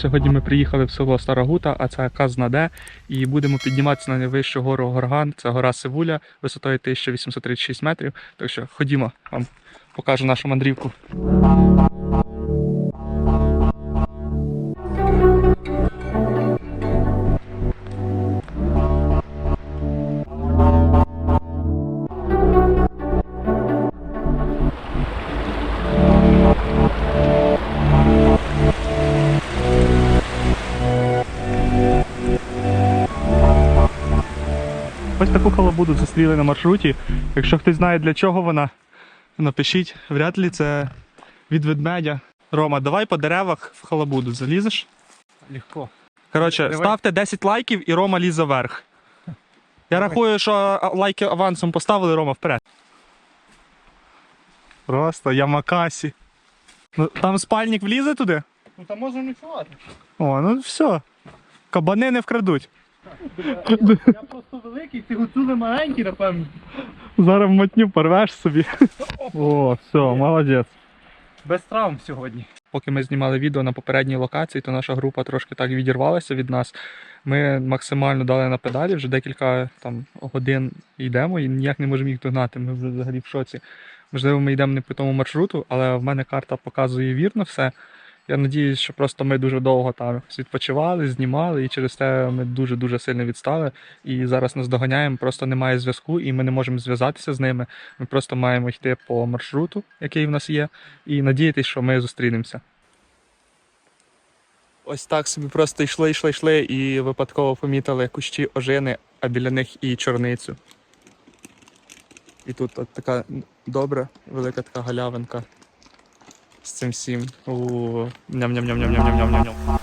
Сьогодні ми приїхали в село Старогута, а це Казна Де, і будемо підніматися на найвищу гору Горган. Це гора Сивуля висотою 1836 метрів. Так що ходімо, вам покажу нашу мандрівку. Таку халабуду зустріли на маршруті. Якщо хтось знає для чого вона, напишіть. Вряд ли це від ведмедя. Рома, давай по деревах в халабуду залізеш. Легко. Коротше, Давай. ставте 10 лайків і Рома лізе вверх. Я рахую, що лайки авансом поставили, Рома вперед. Просто Ямакасі. Ну, там спальник влізе туди? Ну там можна ночувати. О, ну все. Кабани не вкрадуть. Я просто великий, ці гуцули маленькі, напевно. Зараз мотню порвеш собі. О, все, молодець. Без травм сьогодні. Поки ми знімали відео на попередній локації, то наша група трошки так відірвалася від нас. Ми максимально дали на педалі, вже декілька там, годин йдемо і ніяк не можемо їх догнати. Ми вже взагалі в шоці. Можливо, ми йдемо не по тому маршруту, але в мене карта показує вірно все. Я надіюсь, що просто ми дуже довго там відпочивали, знімали, і через те ми дуже-дуже сильно відстали. І зараз нас доганяємо, просто немає зв'язку, і ми не можемо зв'язатися з ними. Ми просто маємо йти по маршруту, який в нас є, і надіятися, що ми зустрінемося. Ось так собі просто йшли, йшли, йшли і випадково помітили кущі ожини, а біля них і чорницю. І тут от така добра, велика така галявинка з цим всім. Ням-ням-ням-ням-ням-ням-ням-ням.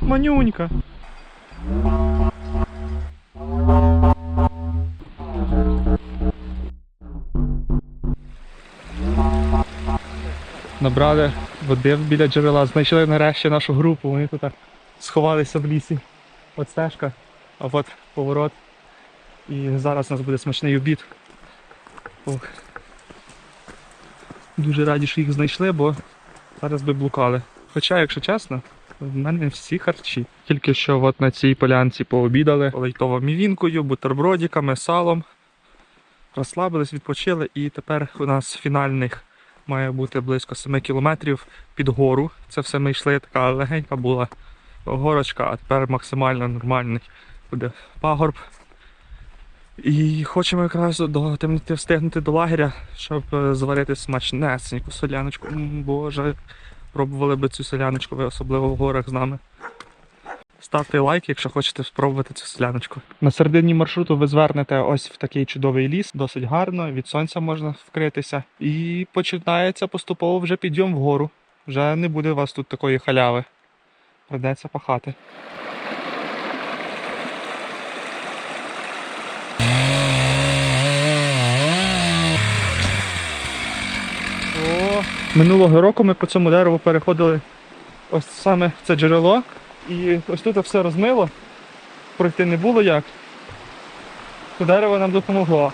Манюнька. Набрали води біля джерела, знайшли нарешті нашу групу, вони тут сховалися в лісі. От стежка, а от поворот. І зараз у нас буде смачний обід. Ох. Дуже раді, що їх знайшли, бо зараз би блукали. Хоча, якщо чесно, в мене всі харчі. Тільки що от на цій полянці пообідали лайтово мівінкою, бутербродиками, салом. Розслабились, відпочили, і тепер у нас фінальних має бути близько 7 кілометрів під гору. Це все ми йшли, така легенька була горочка, а тепер максимально нормальний буде пагорб. І хочемо якраз до темноти встигнути до лагеря, щоб е, зварити смачнесеньку соляночку. Боже, пробували би цю соляночку, ви особливо в горах з нами. Ставте лайк, якщо хочете спробувати цю соляночку. На середині маршруту ви звернете ось в такий чудовий ліс, досить гарно, від сонця можна вкритися. І починається поступово вже підйом вгору. Вже не буде у вас тут такої халяви. Придеться пахати. О, минулого року ми по цьому дереву переходили ось саме в це джерело. І ось тут все розмило. Пройти не було як. То дерево нам допомогло.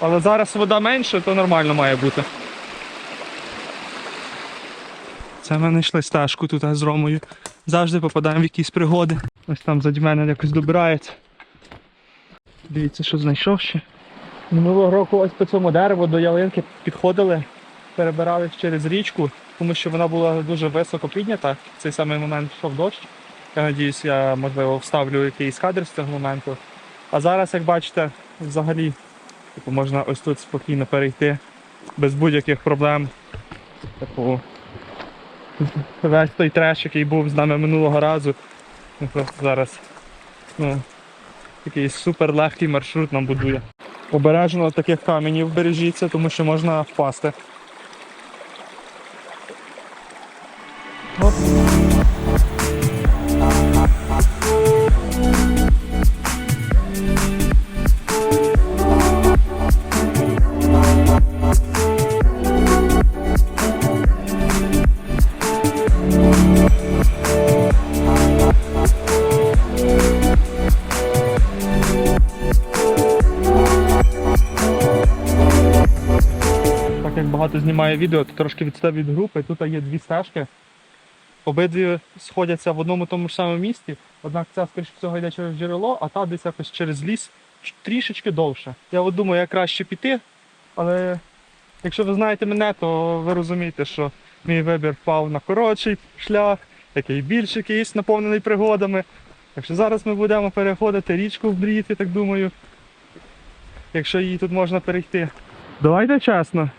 Але зараз вода менше, то нормально має бути. Це ми знайшли стежку тут з Ромою. Завжди попадаємо в якісь пригоди. Ось там заді мене якось добирається. Дивіться, що знайшов ще. Минулого року ось по цьому дереву до ялинки підходили, перебирались через річку, тому що вона була дуже високо піднята. В цей самий момент йшов дощ. Я надіюсь, я можливо вставлю якийсь кадр з цього моменту. А зараз, як бачите, взагалі типу, можна ось тут спокійно перейти без будь-яких проблем. Типу, весь той треш, який був з нами минулого разу. ну, Просто зараз ну, такий супер легкий маршрут нам будує. Обережно таких каменів бережіться, тому що можна впасти. Знімаю відео, то трошки відстав від групи. Тут є дві стежки. Обидві сходяться в одному тому ж самому місці, однак ця, скоріше всього, йде через джерело, а та десь якось через ліс трішечки довше. Я от думаю, як краще піти, але якщо ви знаєте мене, то ви розумієте, що мій вибір впав на коротший шлях, який більш якийсь наповнений пригодами. Так що зараз ми будемо переходити річку в брід, я так думаю, якщо її тут можна перейти. Давайте чесно.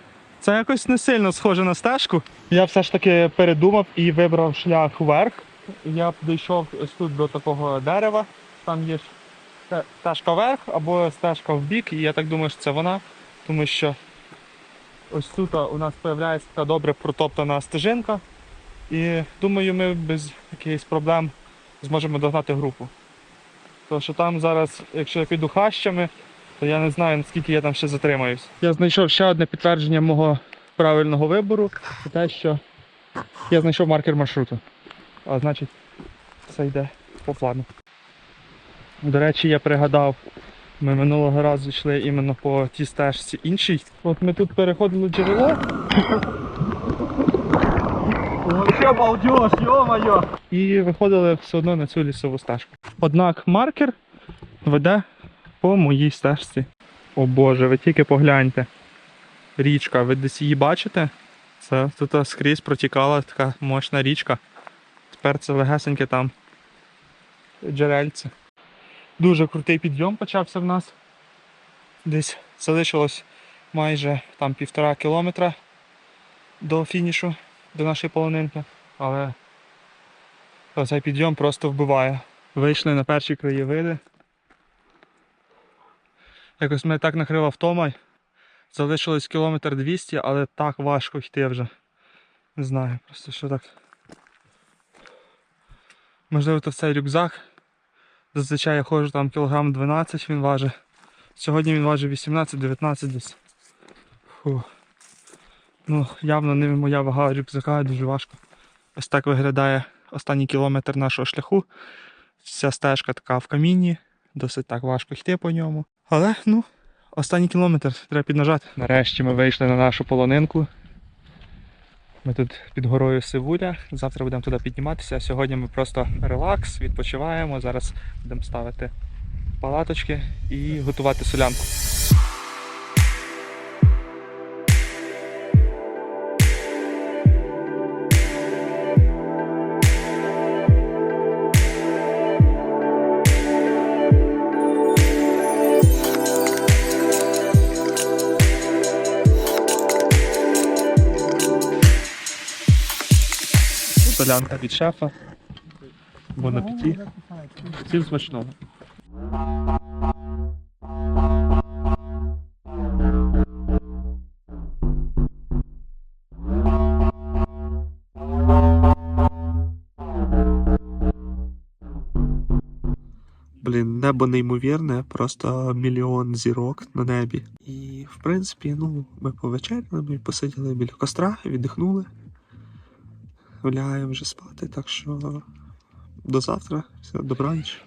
Це якось не сильно схоже на стежку. Я все ж таки передумав і вибрав шлях вверх. Я дійшов ось тут до такого дерева. Там є стежка вверх або стежка в бік, і я так думаю, що це вона, тому що ось тут у нас з'являється така добре протоптана стежинка. І думаю, ми без якихось проблем зможемо догнати групу. Тому що там зараз, якщо я піду хащами, то я не знаю, наскільки я там ще затримаюсь. Я знайшов ще одне підтвердження мого правильного вибору. Це те, що я знайшов маркер маршруту. А значить, все йде по плану. До речі, я пригадав, ми минулого разу йшли іменно по тій стежці іншій. От ми тут переходили джерело. Вообще балдеж, ё-моё. і виходили все одно на цю лісову стежку. Однак маркер веде по моїй стежці. О Боже, ви тільки погляньте. Річка, ви десь її бачите? Це тут скрізь протікала така мощна річка. Тепер це легесеньке там джерельце. Дуже крутий підйом почався в нас. Десь залишилось майже там півтора кілометра до фінішу, до нашої полонинки. Але цей підйом просто вбиває. Вийшли на перші краєвиди. Якось мене так накрила втома. Залишилось кілометр 200, але так важко йти вже. Не знаю, просто що так. Можливо, то цей рюкзак. Зазвичай я ходжу там кілограм 12 він важить. Сьогодні він важить 18-19 десь. Фу. Ну, явно не моя вага рюкзака, дуже важко. Ось так виглядає останній кілометр нашого шляху. Ця стежка така в камінні, досить так важко йти по ньому. Але ну, останній кілометр треба піднажати. Нарешті ми вийшли на нашу полонинку. Ми тут під горою Сивуля. Завтра будемо туди підніматися. Сьогодні ми просто релакс, відпочиваємо. Зараз будемо ставити палаточки і готувати солянку. Солянка від шефа. Бон апеті. Всім смачного. Блін, небо неймовірне, просто мільйон зірок на небі. І в принципі, ну, ми повечеряли, ми посиділи біля костра, віддихнули. Лягаємо вже спати, так що до завтра, все, добраніч.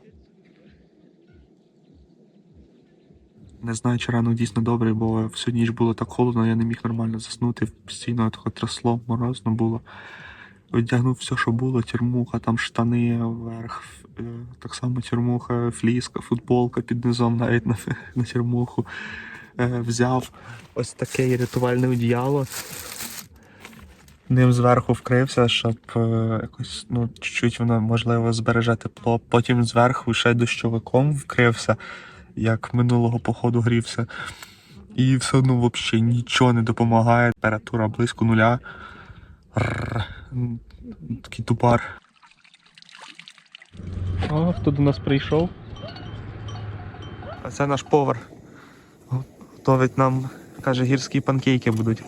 Не знаю, чи ранок дійсно добрий, бо всю ніч було так холодно, я не міг нормально заснути. Постійно таке трясло, морозно було. Одягнув все, що було, термуха, там штани вверх, е, так само термуха, фліска, футболка під низом навіть на, на термуху. Е, Взяв ось таке рятувальне одіяло. Ним зверху вкрився, щоб е, якось, ну, чуть-чуть воно можливо збереже тепло. Потім зверху ще дощовиком вкрився, як минулого походу грівся. І все одно взагалі нічого не допомагає. Температура близько нуля. Рррр. Такий тупар. О, хто до нас прийшов? А це наш повар. Готовить нам, каже, гірські панкейки будуть.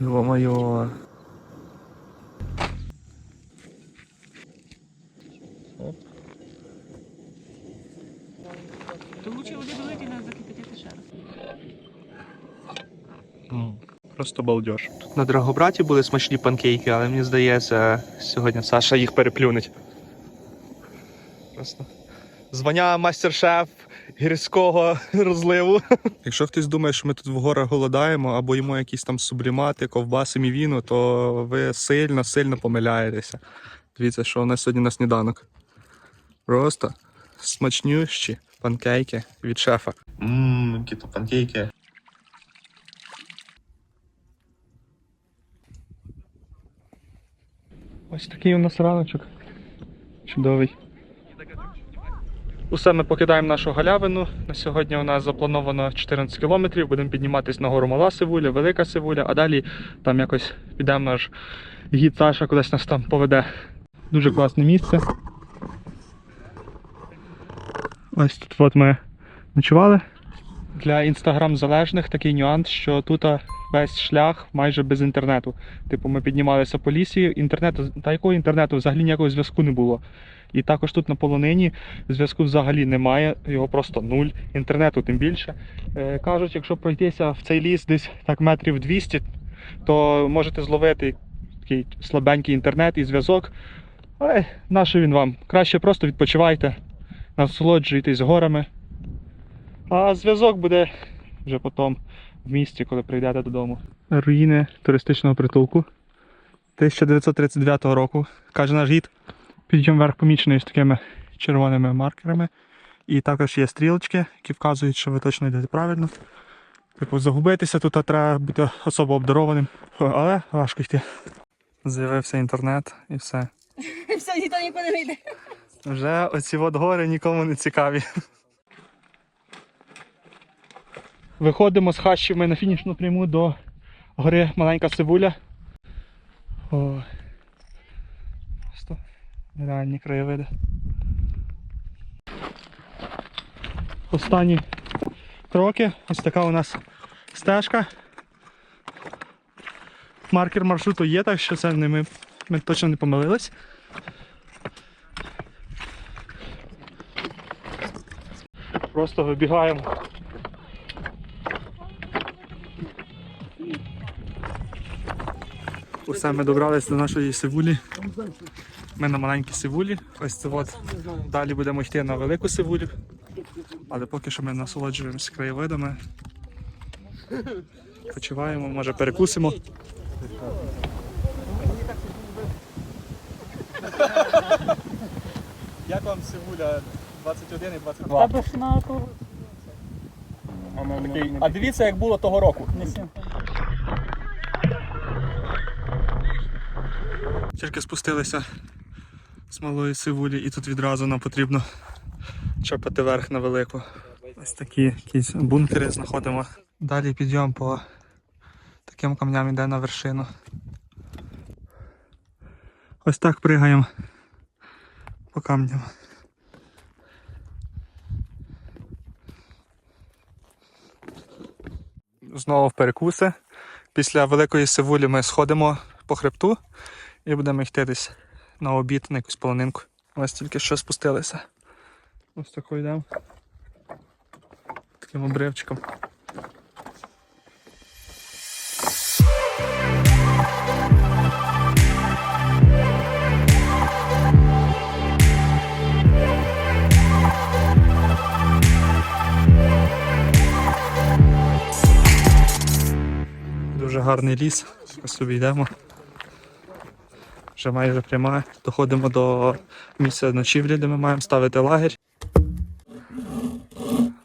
Йо-моє. То лучше води і закипятити ще раз. Просто балдеж. Тут на Драгобраті були смачні панкейки, але мені здається, сьогодні Саша їх переплюнеть. Просто. Звання мастер-шеф гірського розливу. Якщо хтось думає, що ми тут в горах голодаємо або їмо якісь там сублімати, ковбаси, мівіну, то ви сильно, сильно помиляєтеся. Дивіться, що у нас сьогодні на сніданок. Просто смачнющі панкейки від шефа. Ммм, які то панкейки. Ось такий у нас раночок. Чудовий. Усе ми покидаємо нашу галявину. На сьогодні у нас заплановано 14 кілометрів. Будемо підніматись на гору Мала Сивуля, Велика Сивуля, а далі там якось підемо наш гід Саша кудись нас там поведе. Дуже класне місце. Ось тут от ми ночували. Для інстаграм залежних такий нюанс, що тут весь шлях майже без інтернету. Типу, ми піднімалися по лісі, інтернету та якого інтернету взагалі ніякого зв'язку не було. І також тут на полонині зв'язку взагалі немає, його просто нуль. Інтернету тим більше. Е, кажуть, якщо пройтися в цей ліс десь так метрів 200, то можете зловити такий слабенький інтернет і зв'язок. Але нащо він вам? Краще просто відпочивайте, насолоджуйтесь горами. А зв'язок буде вже потім в місті, коли прийдете додому. Руїни туристичного притулку 1939 року, каже наш гід. Підйом вверх помічений з такими червоними маркерами. І також є стрілочки, які вказують, що ви точно йдете правильно. Типу, загубитися тут треба бути особо обдарованим, але важко йти. З'явився інтернет і все. Все, ніхто нікуди не йде. Вже оці от гори нікому не цікаві. Виходимо з хащів ми на фінішну пряму до гори Маленька Сивуля. О, нереальні краєвиди. Останні кроки. Ось така у нас стежка. Маркер маршруту є, так що це не ми, ми точно не помилились. Просто вибігаємо. Усе ми добралися до нашої сивулі. Ми на маленькій сивулі. Ось це от. Далі будемо йти на велику сивулю. Але поки що ми насолоджуємося краєвидами. Почуваємо, може перекусимо. Як вам сивуля 21 і 22? Тебе ж. А дивіться, як було того року. Тільки спустилися з малої сивулі і тут відразу нам потрібно чапати верх на велику. Ось такі якісь бункери знаходимо. Далі підйом по таким камням йде на вершину. Ось так пригаємо по камням. Знову в перекуси. Після великої сивулі ми сходимо по хребту і будемо йти десь на обід на якусь полонинку. Ось тільки що спустилися. Ось тако йдемо. Таким обривчиком. Дуже гарний ліс. Собі йдемо. Вже майже пряма. Доходимо до місця ночівлі, де ми маємо ставити лагерь.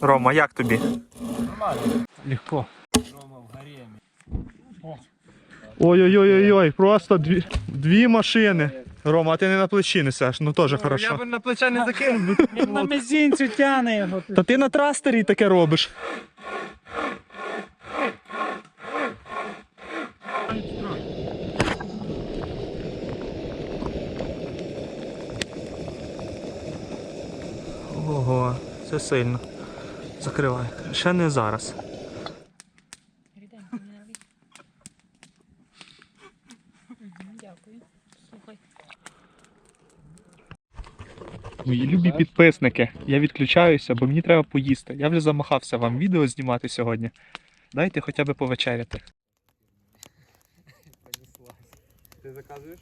Рома, як тобі? Нормально. Легко. Ой-ой-ой-ой, просто дві, дві машини. Рома, а ти не на плечі несеш, ну теж хорошо. на плече не закинув. На мізинцю тяне його. Та ти на трастері таке робиш. Це сильно. Закривай. Ще не зараз. Дякую. Слухай. Мої любі підписники, я відключаюся, бо мені треба поїсти. Я вже замахався вам відео знімати сьогодні. Дайте хоча б повечеряти. Ти заказуєш?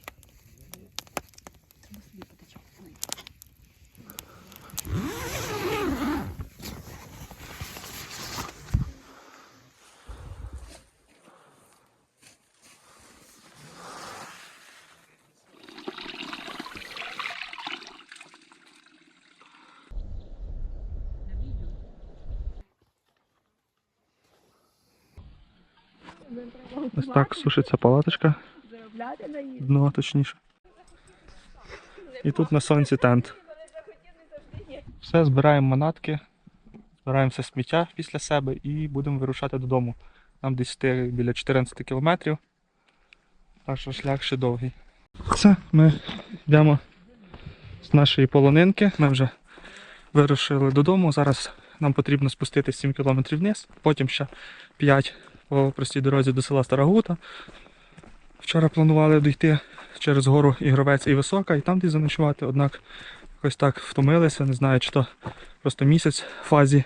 Ось так сушиться палаточка, дно точніше. І тут на сонці тент. Все, збираємо манатки, збираємо все сміття після себе і будемо вирушати додому. Нам десь біля 14 кілометрів. Так що шлях ще довгий. Все, ми йдемо з нашої полонинки. Ми вже вирушили додому. Зараз нам потрібно спуститися 7 кілометрів вниз, потім ще 5 по простій дорозі до села Старогута. Вчора планували дійти через гору Ігровець і Висока, і там десь заночувати, однак якось так втомилися, не знаю, чи то просто місяць в фазі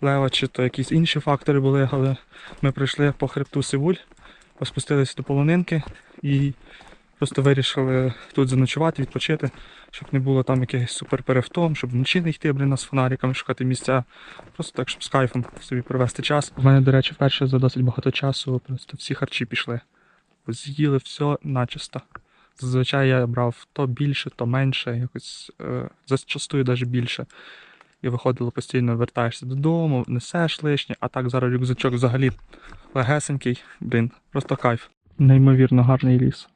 лева, чи то якісь інші фактори були, але ми прийшли по хребту Сивуль, поспустилися до полонинки і просто вирішили тут заночувати, відпочити, щоб не було там якихось суперперевтом, щоб вночі не йти, блін, з фонариками шукати місця. Просто так, щоб з кайфом собі провести час. У мене, до речі, вперше за досить багато часу просто всі харчі пішли. З'їли все начисто. Зазвичай я брав то більше, то менше, якось е, зачастую навіть більше. І виходило постійно, вертаєшся додому, несеш лишнє, а так зараз рюкзачок взагалі легесенький. Блін, просто кайф. Неймовірно гарний ліс.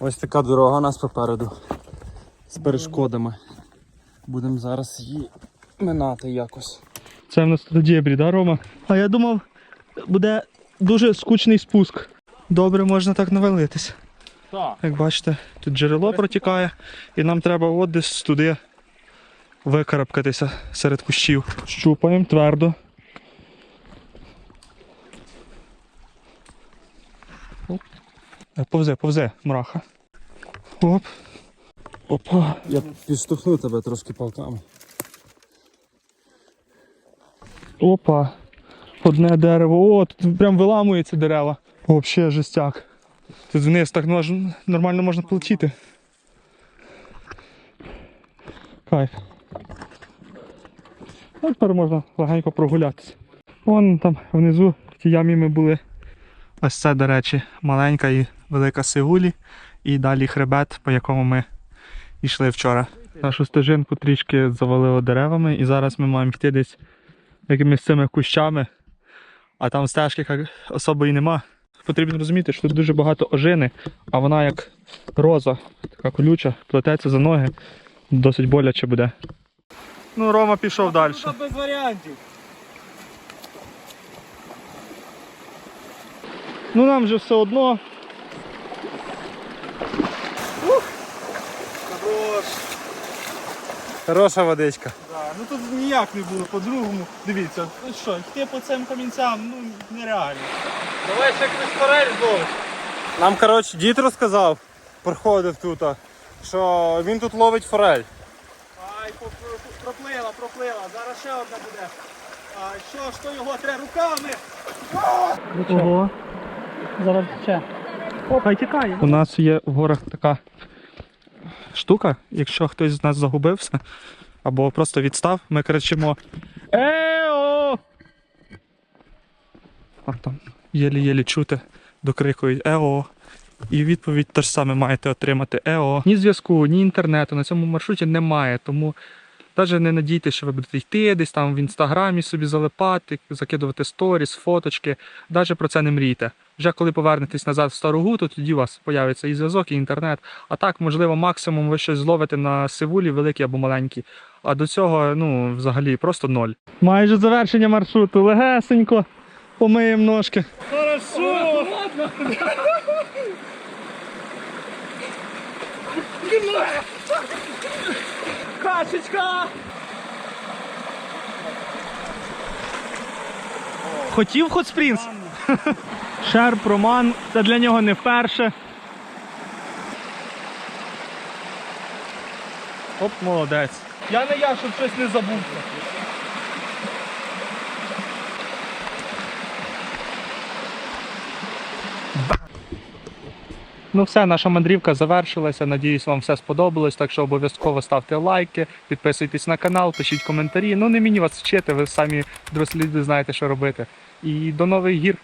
Ось така дорога у нас попереду. З перешкодами. Будемо зараз її минати якось. Це в нас тут дєбрі, да, Рома? А я думав, буде дуже скучний спуск. Добре, можна так навалитись. Так. Як бачите, тут джерело протікає, і нам треба от десь туди викарабкатися серед кущів. Щупаємо твердо. Оп. Е, Повзе, повзе, мраха. Оп. Опа. Я підштовхну тебе трошки палками. Опа. Одне дерево. О, тут прям виламується дерева. Взагалі жестяк. Тут вниз так нормально можна полетіти. Кайф. Ну, тепер можна легенько прогулятися. Вон там внизу в тій ямі ми були. Ось це, до речі, маленька і велика Сигулі. І далі хребет, по якому ми йшли вчора. Нашу стежинку трішки завалило деревами, і зараз ми маємо йти десь якимись цими кущами, а там стежки як особо і нема. Потрібно розуміти, що тут дуже багато ожини, а вона як роза, така колюча, плететься за ноги, досить боляче буде. Ну, Рома пішов далі. без варіантів. Ну нам же все одно. Хорош. Хороша водичка. Да, ну тут ніяк не було по-другому. Дивіться, ну що, йти по цим камінцям, ну нереально. Давай ще якусь форель зловиш. Нам, коротше, дід розказав, проходив тут, що він тут ловить форель. Ай, проплила, проплила. Зараз ще одна буде. А що, що його треба руками? Ого. Зараз ще. Хай тікає. У нас є в горах така штука, якщо хтось з нас загубився або просто відстав, ми кричимо Ео! А там єлі-єлі чути, докрикують Ео. І відповідь теж саме маєте отримати ЕО. Ні зв'язку, ні інтернету на цьому маршруті немає, тому навіть не надійте, що ви будете йти десь там в інстаграмі собі залипати, закидувати сторіс, фоточки. Навіть про це не мрійте. Вже коли повернетесь назад в стару гуту, тоді у вас появиться і зв'язок, і інтернет. А так, можливо, максимум ви щось зловите на сивулі, великі або маленькі. А до цього, ну, взагалі, просто ноль. Майже завершення маршруту. Легесенько. Помиємо ножки. Хорошо! Кашечка! Хотів Hot Springs? Шерп, Роман, це для нього не вперше. Оп, молодець. Я не я, щоб щось не забув. Ну все, наша мандрівка завершилася. Надіюсь, вам все сподобалось. Так що обов'язково ставте лайки, підписуйтесь на канал, пишіть коментарі. Ну не мені вас вчити, ви самі дорослі знаєте, що робити. І до нових гір.